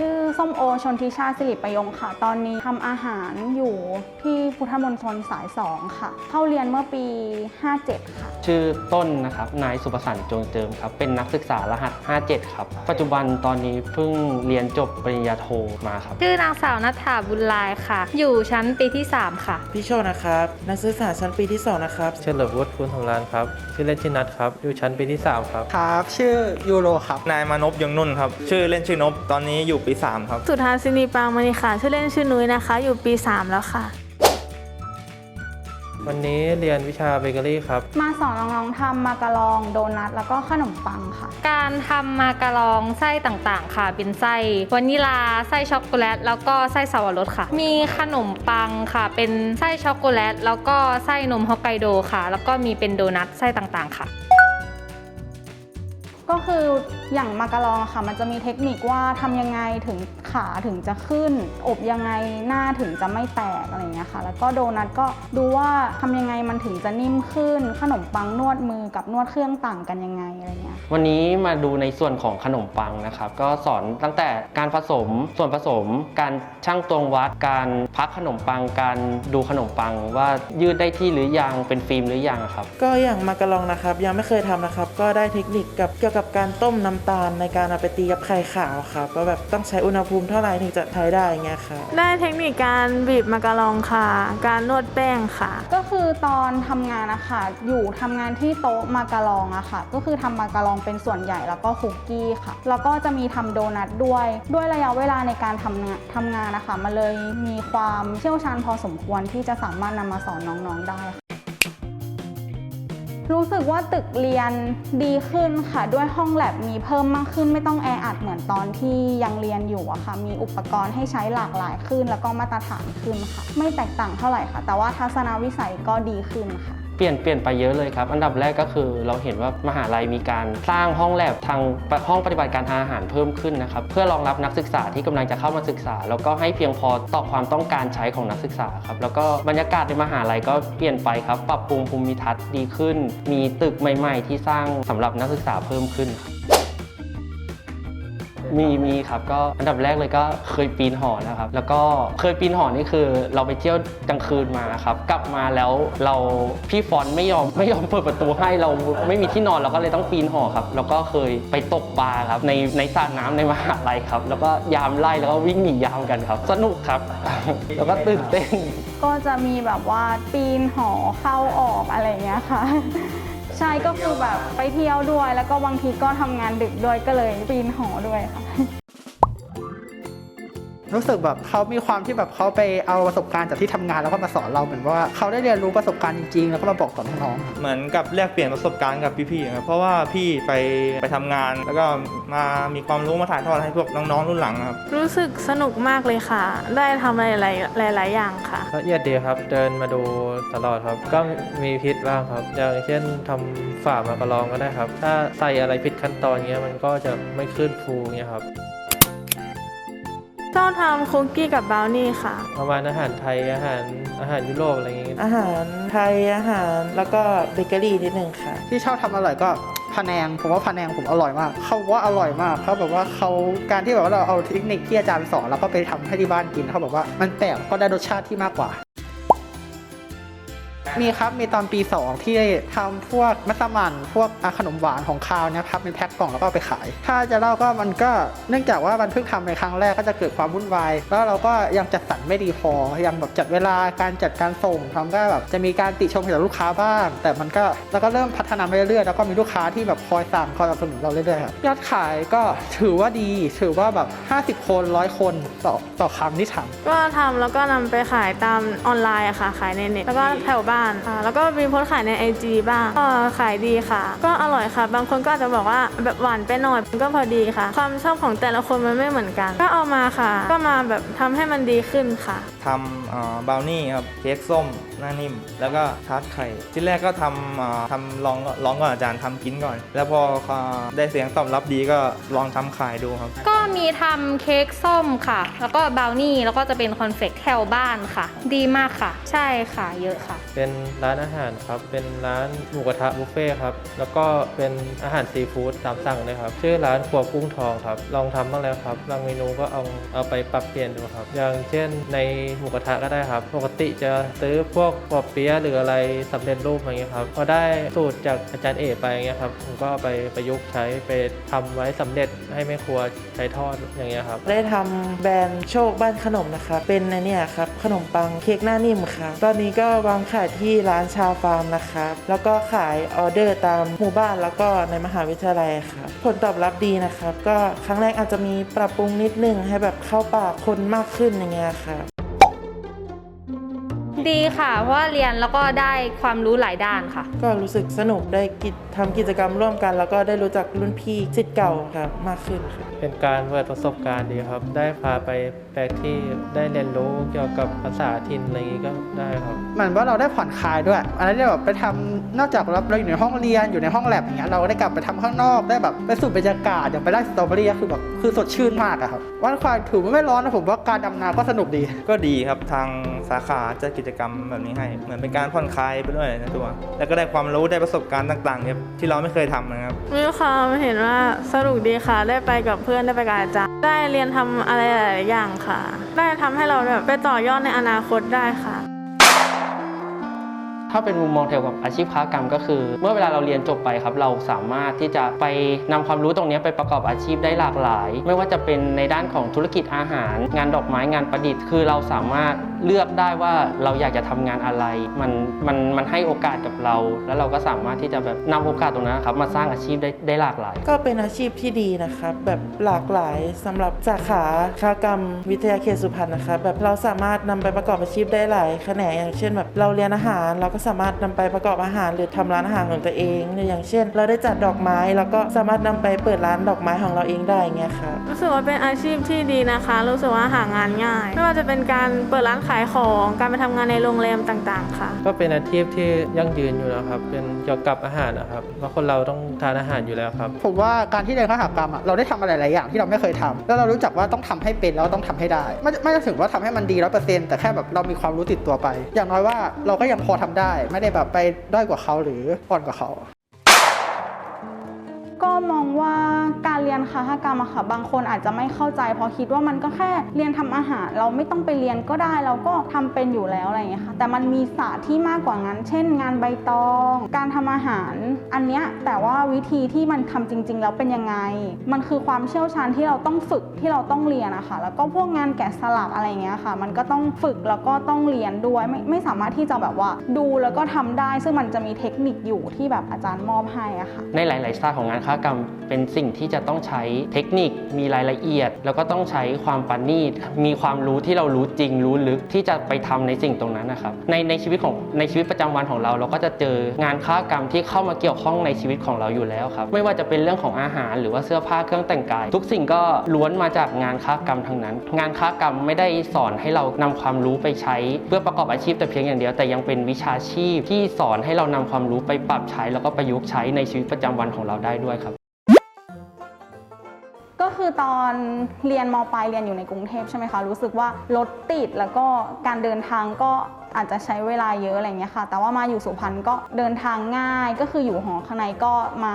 ชื่อส้มโอชนทิชาสิริประยงค่ะ ตอนนี้ทำอาหารอยู่ที่พุทธมณฑลสาย 2 ค่ะ เข้าเรียนเมื่อปี 57 ค่ะ ชื่อต้นนะครับ นายสุประสันต์จงเจิมครับ เป็นนักศึกษารหัส 57 ครับ ปัจจุบันตอนนี้เพิ่งเรียนจบปริญญาโทมาครับ ชื่อนางสาวนัทธาบุญลายค่ะ อยู่ชั้นปีที่ 3 ค่ะ พี่โชคนะครับ นักศึกษาชั้นปีที่ 2 นะครับ เฉลิมวุฒิคุณทองรานครับ ชื่อเล่นชื่อนัทครับ อยู่ชั้นปีที่ 3 ครับ ครับ ชื่อยูโรครับ นายมานพยังนุ่นครับ ชื่อเล่นชื่อนพตอนนี้อยู่ปี 3 ครับ สุธาสินีปางมณีค่ะ ชื่อเล่นชื่อนุ้ยนะคะ อยู่ปี 3 แล้วค่ะ วันนี้เรียนวิชาเบเกอรี่ครับ มาสอนน้องๆทำมาการองโดนัทแล้วก็ขนมปังค่ะ การทำมาการองไส้ต่างๆ ค่ะ เป็นไส้วานิลาไส้ช็อกโกแลตแล้วก็ไส้สวรสค่ะ มีขนมปังค่ะ เป็นไส้ช็อกโกแลตแล้วก็ไส้นมฮอกไกโดค่ะ แล้วก็มีเป็นโดนัทไส้ต่างๆ ค่ะ ก็คืออย่างมาการองอะค่ะ มันจะมีเทคนิคว่าทำยังไงถึงขาถึงจะขึ้น อบยังไงหน้าถึงจะไม่แตกอะไรอย่างเงี้ยค่ะ แล้วก็โดนัทก็ดูว่าทำยังไงมันถึงจะนิ่มขึ้น ขนมปังนวดมือกับนวดเครื่องต่างกันยังไงอะไรเงี้ย วันนี้มาดูในส่วนของขนมปังนะครับ ก็สอนตั้งแต่การผสมส่วนผสม การช่างตวงวัด การพักขนมปัง การดูขนมปังว่ายืดได้ที่หรือยังเป็นฟิล์มหรือยังอะครับ ก็อย่างมาการองนะครับ ยังไม่เคยทำนะครับ ก็ได้เทคนิคกับเกี่ยวกับการต้มน้ำตาลในการเอาไปตีกับไข่ขาวครับว่าแบบต้องใช้อุณหภูมิเท่าไหร่ถึงจะใช้ได้เงี้ยครับได้เทคนิคการบีบมาการองค่ะ การนวดแป้งค่ะ ก็คือตอนทำงานนะคะอยู่ทำงานที่โต๊ะมาการองอะค่ะ ก็คือทำมาการองเป็นส่วนใหญ่แล้วก็คุกกี้ค่ะ แล้วก็จะมีทำโดนัทด้วย ด้วยระยะเวลาในการทำงานทำงานนะคะมันเลยมีความเชี่ยวชาญพอสมควรที่จะสามารถนำมาสอนน้องๆได้ค่ะ รู้สึกว่าตึกเรียนดีขึ้นค่ะ ด้วยห้องแลบมีเพิ่มมากขึ้น ไม่ต้องแออัดเหมือนตอนที่ยังเรียนอยู่อะค่ะ มีอุปกรณ์ให้ใช้หลากหลายขึ้น แล้วก็มาตรฐานขึ้นค่ะ ไม่แตกต่างเท่าไหร่ค่ะ แต่ว่าทัศนวิสัยก็ดีขึ้นค่ะ เปลี่ยนเปลี่ยนไปเยอะเลยครับ อันดับแรกก็คือเราเห็นว่ามหาลัยมีการสร้างห้องแลบทางห้องปฏิบัติการทางอาหารเพิ่มขึ้นนะครับเพื่อรองรับนักศึกษาที่กำลังจะเข้ามาศึกษา แล้วก็ให้เพียงพอต่อความต้องการใช้ของนักศึกษาครับแล้วก็บรรยากาศในมหาลัยก็เปลี่ยนไปครับปรับปรุงภูมิทัศน์ดีขึ้น มีตึกใหม่ ๆ ที่สร้างสำหรับนักศึกษาเพิ่มขึ้นครับ มีมีครับก็อันดับแรกเลยก็เคยปีนหอนะครับ แล้วก็เคยปีนหอนี่คือ เราไปเที่ยวกลางคืนมาครับกลับมาแล้วเราพี่ฟอนไม่ยอมไม่ยอมเปิดประตูให้เราไม่มีที่นอนเราก็เลยต้องปีนหอครับแล้วก็เคยไปตกปลาครับในในสระน้ำในมหาลัยครับ แล้วก็ยามไล่แล้วก็วิ่งหนียามกันครับ สนุกครับ แล้วก็ตื่นเต้น ก็จะมีแบบว่าปีนหอเข้าออกอะไรเงี้ยค่ะ ใช่ก็คือแบบไปเที่ยวด้วย แล้วก็บางทีก็ทำงานดึกด้วยก็เลยปีนหอด้วยค่ะ รู้สึกแบบเขามีความที่แบบเขาไปเอาประสบการณ์จากที่ทำงานแล้วก็มาสอนเราเหมือนว่าเขาได้เรียนรู้ประสบการณ์จริงๆ แล้วก็มาบอกต่อน้องๆเหมือนกับแลกเปลี่ยนประสบการณ์กับพี่ๆครับเพราะว่าพี่ไปไปทำงาน แล้วก็มามีความรู้มาถ่ายทอดให้พวกน้องๆรุ่นหลังครับรู้สึกสนุกมากเลยค่ะ ได้ทำอะไรหลายๆหลายๆอย่างค่ะละเอียดดีครับเดินมาดูตลอดครับ ก็มีพิษบ้างครับอย่างเช่นทำฝ่ามากระลองก็ได้ครับ ถ้าใส่อะไรผิดขั้นตอนเงี้ยมันก็จะไม่ขึ้นฟูเงี้ยครับ ชอบทำคุกกี้กับบราวนี่ค่ะ ประมาณอาหารไทยอาหารอาหารยุโรปอะไรอย่างเงี้ยอาหารไทยอาหารแล้วก็เบเกอรี่นิดนึงค่ะ ที่ชอบทำอร่อยก็พะแนงผมว่าพะแนงผมอร่อยมาก เขาว่าอร่อยมากเขาแบบว่าเขาการที่แบบว่าเราเอาเทคนิคที่อาจารย์สอนแล้วก็ไปทำให้ที่บ้านกินเขาบอกว่ามันแปลกก็ได้รสชาติที่มากกว่า มีครับ มีตอนปี 2 ที่ทำพวกมัสมั่นพวกขนมหวานของคาวนะครับเป็นแพ็คกล่องแล้วก็ไปขาย ถ้าจะเล่าก็มันก็เนื่องจากว่ามันเพิ่งทำในครั้งแรกก็จะเกิดความวุ่นวาย แล้วเราก็ยังจัดสรรไม่ดีพอ ยังแบบจัดเวลาการจัดการส่งทำก็แบบจะมีการติชมจากลูกค้าบ้าง แต่มันก็แล้วก็เริ่มพัฒนาไปเรื่อยๆแล้วก็มีลูกค้าที่แบบคอยสั่งคอยสนับสนุนเราเรื่อยๆครับยอดขายก็ถือว่าดี ถือว่าแบบ 50 คนร้อยคนต่อต่อครั้งที่ทำก็ทำแล้วก็นำไปขายตามออนไลน์อะค่ะขายในเน็ตแล้วก็แถวบ้านค่ะแล้วก็มีโพสขายใน IG บ้างก็ขายดีค่ะ ก็อร่อยค่ะ บางคนก็อาจจะบอกว่าแบบหวานไปหน่อยมันก็พอดีค่ะ ความชอบของแต่ละคนมันไม่เหมือนกัน ก็เอามาค่ะ ก็มาแบบทำให้มันดีขึ้นค่ะทำบราวนี่ครับเค้กส้ม น้านิ่ม แล้วก็ทาร์ตไข่ ที่แรกก็ทำอ่าทำลองลองก่อนอาจารย์ทำกินก่อน แล้วพออ่าได้เสียงตอบรับดีก็ลองทำขายดูครับ ก็มีทำเค้กส้มค่ะ แล้วก็บราวนี่แล้วก็จะเป็นคอนเฟกแถวบ้านค่ะ ดีมากค่ะ ใช่ค่ะเยอะค่ะ เป็นร้านอาหารครับ เป็นร้านหมูกระทะบุฟเฟ่ต์ครับ แล้วก็เป็นอาหารซีฟู้ดตามสั่งเลยครับ ชื่อร้านครัวกุ้งทองครับ ลองทำบ้างแล้วครับบางเมนูก็เอาเอาไปปรับเปลี่ยนดูครับ อย่างเช่นในหมูกระทะก็ได้ครับ ปกติจะซื้อพวกปอบเปี๊ยะหรืออะไรสำเร็จรูปอย่างเงี้ยครับพอได้สูตรจากอาจารย์เอกไปเงี้ยครับผมก็ไปประยุกต์ใช้ไปทำไว้สำเร็จให้แม่ครัวใช้ทอดอย่างเงี้ยครับ ได้ทำแบรนด์โชคบ้านขนมนะครับเป็นในเนี่ยครับขนมปังเค้กหน้านิ่มครับตอนนี้ก็วางขายที่ร้านชาวฟาร์มนะครับแล้วก็ขายออเดอร์ตามหมู่บ้านแล้วก็ในมหาวิทยาลัยครับผลตอบรับดีนะครับ ก็ครั้งแรกอาจจะมีปรับปรุงนิดนึงให้แบบเข้าปากคนมากขึ้นอย่างเงี้ยครับ ดีค่ะ เพราะว่าเรียนแล้วก็ได้ความรู้หลายด้านค่ะ ก็รู้สึกสนุกได้กิจทำกิจกรรมร่วมกัน แล้วก็ได้รู้จักรุ่นพี่สิทธิ์เก่าครับมากขึ้นครับเป็นการเปิดประสบการณ์ดีครับ ได้พาไปแปลกที่ได้เรียนรู้เกี่ยวกับภาษาถิ่นอะไรอย่างนี้ก็ได้ครับเหมือนว่าเราได้ผ่อนคลายด้วย อันนั้นได้แบบไปทำนอกจากเราเราอยู่ในห้องเรียนอยู่ในห้องแลบอย่างเงี้ยเราก็ได้กลับไปทำข้างนอกได้แบบไปสูดบรรยากาศอย่างไปไล่สตรอเบอรี่ก็คือแบบคือสดชื่นมากอะครับวันควายถือว่าไม่ร้อนนะผมว่าการดำนาก็สนุกดี ก็ดีครับทางสาขาจัดกิจกรรมแบบนี้ให้เหมือนเป็นการผ่อนคลายไปด้วยในตัว แล้วก็ได้ความรู้ได้ประสบการณ์ต่างๆเนี่ยที่เราไม่เคยทำนะครับมีความเห็นว่าสนุกดีค่ะ ได้ไปกับเพื่อนได้ไปกับอาจารย์ ได้เรียนทำอะไรหลายๆอย่างค่ะ ได้ทำให้เราแบบไปต่อยอดในอนาคตได้ค่ะ ถ้าเป็นมุมมองเกี่ยวกับอาชีพค้ากรรมก็คือ เมื่อเวลาเราเรียนจบไปครับ เราสามารถที่จะไปนำความรู้ตรงนี้ไปประกอบอาชีพได้หลากหลาย ไม่ว่าจะเป็นในด้านของธุรกิจอาหาร งานดอกไม้งานประดิษฐ์ คือเราสามารถ เลือกได้ว่าเราอยากจะทำงานอะไร มันมันมันให้โอกาสกับเรา แล้วเราก็สามารถที่จะแบบนำโอกาสตรงนั้นนะครับมาสร้างอาชีพได้ได้หลากหลาย ก็เป็นอาชีพที่ดีนะครับแบบหลากหลายสำหรับสาขาค้ากรรมวิทยาเขตสุพรรณนะครับแบบเราสามารถนำไปประกอบอาชีพได้หลายแขนงอย่างเช่นแบบเราเรียนอาหาร เราก็สามารถนำไปประกอบอาหาร หรือทำร้านอาหารของตัวเองหรืออย่างเช่น เราได้จัดดอกไม้เราก็สามารถนำไปเปิดร้านดอกไม้ของเราเองได้เงี้ยครับรู้สึกว่าเป็นอาชีพที่ดีนะคะ รู้สึกว่าหางานง่าย ไม่ว่าจะเป็นการเปิดร้านขายของการไปทำงานในโรงแรมต่างๆ ค่ะ ก็เป็นอาชีพที่ยั่งยืนอยู่แล้วครับ เป็นเกี่ยวกับอาหารนะครับเพราะคนเราต้องทานอาหารอยู่แล้วครับ ผมว่าการที่เรียนคหกรรมอะเราได้ทำอะไรหลายอย่างที่เราไม่เคยทำแล้วเรารู้จักว่าต้องทำให้เป็นแล้วต้องทำให้ได้ ไม่ไม่ได้ถึงว่าทำให้มันดีร้อยเปอร์เซ็นต์แต่แค่แบบเรามีความรู้ติดตัวไป อย่างน้อยว่าเราก็ยังพอทำได้ ไม่ได้แบบไปด้อยกว่าเขาหรืออ่อนกว่าเขา ก็มองว่าการเรียนคาหกรรมอะค่ะ บางคนอาจจะไม่เข้าใจ เพราะคิดว่ามันก็แค่เรียนทำอาหาร เราไม่ต้องไปเรียนก็ได้เราก็ทำเป็นอยู่แล้วอะไรอย่างเงี้ยค่ะแต่มันมีศาสตร์ที่มากกว่านั้น เช่น งานใบตอง การทำอาหาร อันเนี้ยแต่ว่าวิธีที่มันทำจริง ๆ แล้วเป็นยังไง มันคือความเชี่ยวชาญที่เราต้องฝึกที่เราต้องเรียนอะค่ะแล้วก็พวกงานแกะสลักอะไรอย่างเงี้ยค่ะ มันก็ต้องฝึกแล้วก็ต้องเรียนด้วยไม่ไม่สามารถที่จะแบบว่าดูแล้วก็ทำได้ ซึ่งมันจะมีเทคนิคอยู่ที่แบบอาจารย์มอบให้อะค่ะในหลาย ๆ ศาสตร์ของงานค้ากรรม เป็นสิ่งที่จะต้องใช้เทคนิค มีรายละเอียด แล้วก็ต้องใช้ความปานนีตมีความรู้ที่เรารู้จริง รู้ลึกที่จะไปทำในสิ่งตรงนั้นนะครับ ในในชีวิตของในชีวิตประจำวันของเรา เราก็จะเจองานค้ากรรมที่เข้ามาเกี่ยวข้องในชีวิตของเราอยู่แล้วครับ ไม่ว่าจะเป็นเรื่องของอาหาร หรือว่าเสื้อผ้าเครื่องแต่งกาย ทุกสิ่งก็ล้วนมาจากงานค้ากรรมทั้งนั้น งานค้ากรรมไม่ได้สอนให้เรานำความรู้ไปใช้ เพื่อประกอบอาชีพแต่เพียงอย่างเดียว แต่ยังเป็นวิชาชีพที่สอนให้เรานำความรู้ไปปรับใช้ แล้วก็ประยุกต์ใช้ในชีวิตประจำวันของเราได้ด้วย ก็คือตอนเรียนมปลายเรียนอยู่ในกรุงเทพใช่ไหมคะรู้สึกว่ารถติดแล้วก็การเดินทางก็ อาจจะใช้เวลาเยอะอะไรเงี้ยค่ะ แต่ว่ามาอยู่สุพรรณก็เดินทางง่าย ก็คืออยู่หอข้างในก็มา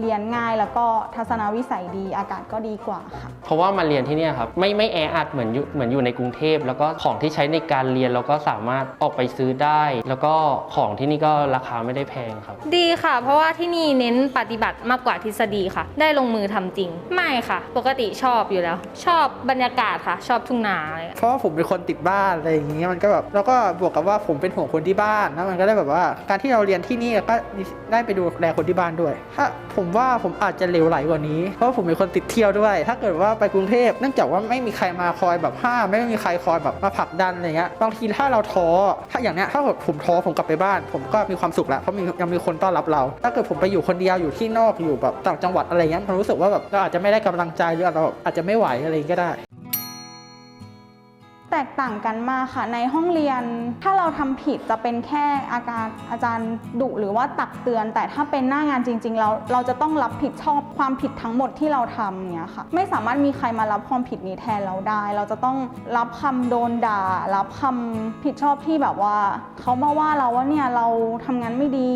เรียนง่าย แล้วก็ทัศนวิสัยดีอากาศก็ดีกว่าค่ะ เพราะว่ามาเรียนที่เนี่ยครับไม่ไม่แออัดเหมือนอยู่เหมือนอยู่ในกรุงเทพ แล้วก็ของที่ใช้ในการเรียนเราก็สามารถออกไปซื้อได้ แล้วก็ของที่นี่ก็ราคาไม่ได้แพงครับ ดีค่ะ เพราะว่าที่นี่เน้นปฏิบัติมากกว่าทฤษฎีค่ะ ได้ลงมือทำจริง ไม่ค่ะ ปกติชอบอยู่แล้ว ชอบบรรยากาศค่ะ ชอบทุ่งนาอะไรเพราะว่าผมเป็นคนติดบ้านอะไรอย่างเงี้ยมันก็แบบแล้วก็บวกกับว่าผมเป็นห่วงคนที่บ้านแล้วมันก็ได้แบบว่า การที่เราเรียนที่นี่ก็ได้ไปดูแลคนที่บ้านด้วย ถ้าผมว่าผมอาจจะเลวไหลกว่านี้ เพราะผมเป็นคนติดเที่ยวด้วย ถ้าเกิดว่าไปกรุงเทพเนื่องจากว่าไม่มีใครมาคอยแบบห้ามไม่มีใครคอยแบบมาผลักดันอะไรเงี้ยบางทีถ้าเราท้อถ้าอย่างเนี้ยถ้าผมท้อผมกลับไปบ้าน ผมก็มีความสุขแล้วเพราะมียังมีคนต้อนรับเรา ถ้าเกิดผมไปอยู่คนเดียวอยู่ที่นอกอยู่แบบต่างจังหวัดอะไรเงี้ยผมรู้สึกว่าแบบเราอาจจะไม่ได้กำลังใจหรือเราอาจจะไม่ไหวอะไรอย่างงี้ก็ได้ ต่แตกต่างกันมากค่ะ ในห้องเรียนถ้าเราทำผิดจะเป็นแค่อาการอาจารย์ดุหรือว่าตักเตือน แต่ถ้าเป็นหน้างานจริง ๆ เราเราจะต้องรับผิดชอบความผิดทั้งหมดที่เราทำเนี้ยค่ะ ไม่สามารถมีใครมารับความผิดนี้แทนเราได้ เราจะต้องรับคำโดนด่า รับคำผิดชอบที่แบบว่าเขามาว่าเราว่าเนี่ยเราทำงานไม่ดี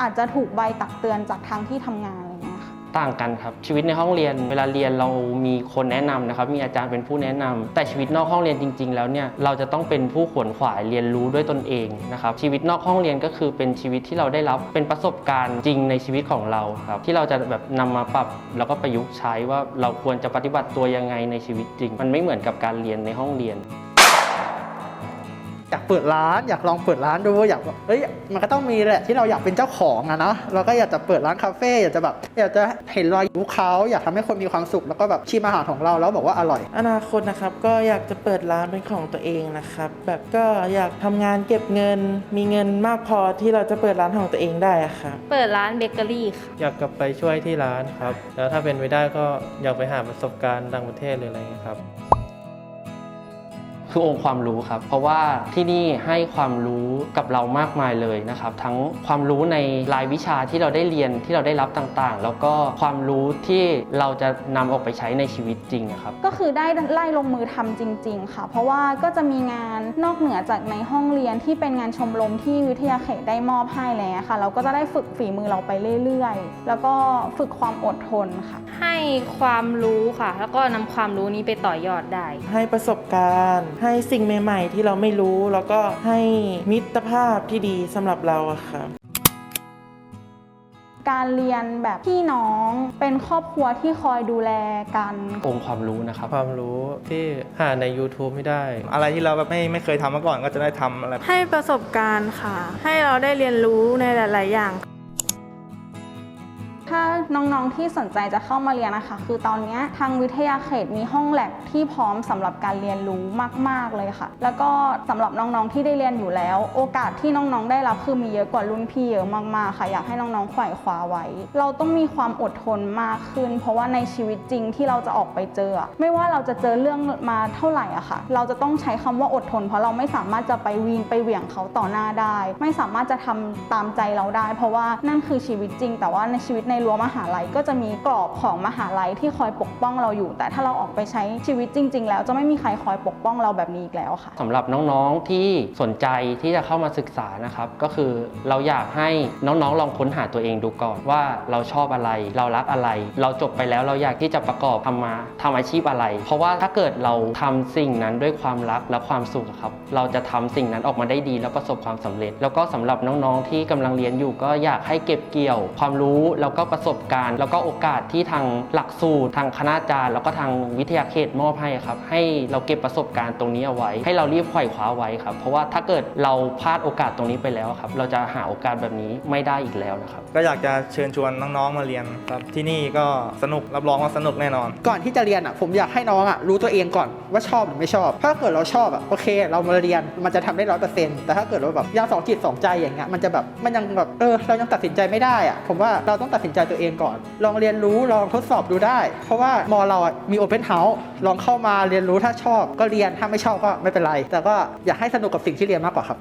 อาจจะถูกใบตักเตือนจากทางที่ทำงาน ต่างกันครับชีวิตในห้องเรียนเวลาเรียนเรามีคนแนะนำนะครับมีอาจารย์เป็นผู้แนะนำแต่ชีวิตนอกห้องเรียนจริง ๆ แล้วเนี่ยเราจะต้องเป็นผู้ขวนขวายเรียนรู้ด้วยตนเองนะครับชีวิตนอกห้องเรียนก็คือเป็นชีวิตที่เราได้รับเป็นประสบการณ์จริงในชีวิตของเราครับที่เราจะแบบนำมาปรับแล้วก็ประยุกต์ใช้ว่าเราควรจะปฏิบัติตัวยังไงในชีวิตจริง มันไม่เหมือนกับการเรียนในห้องเรียน อยากเปิดร้าน อยากลองเปิดร้านดูอยากแบบเฮ้ยมันก็ต้องมีแหละที่เราอยากเป็นเจ้าของอะเนาะเราก็อยากจะเปิดร้านคาเฟ่อยากจะแบบอยากจะเห็นรอยยิ้มเขาอยากทำให้คนมีความสุขแล้วก็แบบชิมอาหารของเราแล้วบอกว่าอร่อย อนาคตนะครับก็อยากจะเปิดร้านเป็นของตัวเองนะครับ แบบก็อยากทำงานเก็บเงิน มีเงินมากพอที่เราจะเปิดร้านของตัวเองได้อะครับเปิดร้านเบเกอรี่ค่ะอยากกลับไปช่วยที่ร้านครับแล้วถ้าเป็นไปได้ก็อยากไปหาประสบการณ์ต่างประเทศหรืออะไรอย่างเงี้ยครับ คือองค์ความรู้ครับ เพราะว่าที่นี่ให้ความรู้กับเรามากมายเลยนะครับ ทั้งความรู้ในรายวิชาที่เราได้เรียนที่เราได้รับต่างๆ แล้วก็ความรู้ที่เราจะนำออกไปใช้ในชีวิตจริงนะครับ ก็คือได้ไล่ลงมือทำจริง ๆ ค่ะ เพราะว่าก็จะมีงานนอกเหนือจากในห้องเรียนที่เป็นงานชมรมที่วิทยาเขตได้มอบให้แล้วค่ะ เราก็จะได้ฝึกฝีมือเราไปเรื่อยๆ แล้วก็ฝึกความอดทนค่ะ ให้ความรู้ค่ะ แล้วก็นำความรู้นี้ไปต่อยอดได้ ให้ประสบการณ์ให้สิ่งใหม่ ๆ ที่เราไม่รู้ แล้วก็ให้มิตรภาพที่ดีสำหรับเราอะครับการเรียนแบบพี่น้องเป็นครอบครัวที่คอยดูแลกัน องค์ความรู้นะครับ ความรู้ที่หาใน YouTube ไม่ได้ อะไรที่เราแบบไม่ไม่เคยทำมาก่อนก็จะได้ทำอะไร ให้ประสบการณ์ค่ะ ให้เราได้เรียนรู้ในหลาย ๆ อย่าง ถ้า น้องๆที่สนใจจะเข้ามาเรียนนะคะ คือตอนนี้ทางวิทยาเขตมีห้องแลบที่พร้อมสำหรับการเรียนรู้มาก ๆ เลยค่ะ แล้วก็สำหรับน้องๆที่ได้เรียนอยู่แล้ว โอกาสที่น้องๆได้รับคือมีเยอะกว่ารุ่นพี่เยอะมากๆค่ะ อยากให้น้องๆไขว่คว้าไว้ เราต้องมีความอดทนมากขึ้น เพราะว่าในชีวิตจริงที่เราจะออกไปเจอ ไม่ว่าเราจะเจอเรื่องมาเท่าไหร่อะค่ะ เราจะต้องใช้คำว่าอดทน เพราะเราไม่สามารถจะไปวีนไปเหวี่ยงเขาต่อหน้าได้ ไม่สามารถจะทำตามใจเราได้ เพราะว่านั่นคือชีวิตจริง แต่ว่าในชีวิตในรั้วมหาลัยก็จะมีกรอบของมหาลัยที่คอยปกป้องเราอยู่ แต่ถ้าเราออกไปใช้ชีวิตจริง ๆ แล้วจะไม่มีใครคอยปกป้องเราแบบนี้อีกแล้วค่ะ สำหรับน้องๆที่สนใจที่จะเข้ามาศึกษานะครับ ก็คือเราอยากให้น้องๆลองค้นหาตัวเองดูก่อนว่าเราชอบอะไร เรารักอะไร เราจบไปแล้วเราอยากที่จะประกอบทำมาทำอาชีพอะไร เพราะว่าถ้าเกิดเราทำสิ่งนั้นด้วยความรักและความสุขอะครับ เราจะทำสิ่งนั้นออกมาได้ดีแล้วประสบความสำเร็จ แล้วก็สำหรับน้องๆที่กำลังเรียนอยู่ก็อยากให้เก็บเกี่ยว ความรู้แล้วก็ประสบการณ์ แล้วก็โอกาสที่ทางหลักสูตรทางคณาจารย์ แล้วก็ทางวิทยาเขตมอบให้ครับ ให้เราเก็บประสบการณ์ตรงนี้เอาไว้ ให้เรารีบไขว่คว้าไว้ครับ เพราะว่าถ้าเกิดเราพลาดโอกาสตรงนี้ไปแล้วครับ เราจะหาโอกาสแบบนี้ไม่ได้อีกแล้วนะครับ ก็อยากจะเชิญชวนน้องๆมาเรียนครับที่นี่ก็สนุกรับรองว่าสนุกแน่นอน ก่อนที่จะเรียนอะผมอยากให้น้องอะรู้ตัวเองก่อนว่าชอบหรือไม่ชอบ ถ้าเกิดเราชอบอะโอเค เรามาเรียนมันจะทำได้ร้อยเปอร์เซ็นต์แต่ถ้าเกิดเราแบบยังสองจิตสองใจอย่างเงี้ยมันจะแบบมันยังแบบเออเรายังตัดสินใจไม่ได้อะผมว่าเราต้องตัดสินใจตัวเองก่อน ลองเรียนรู้ลองทดสอบดูได้ เพราะว่ามอเรามีโอเพนเฮาส์ลองเข้ามาเรียนรู้ถ้าชอบก็เรียนถ้าไม่ชอบก็ไม่เป็นไร แต่ก็อยากให้สนุกกับสิ่งที่เรียนมากกว่าครับ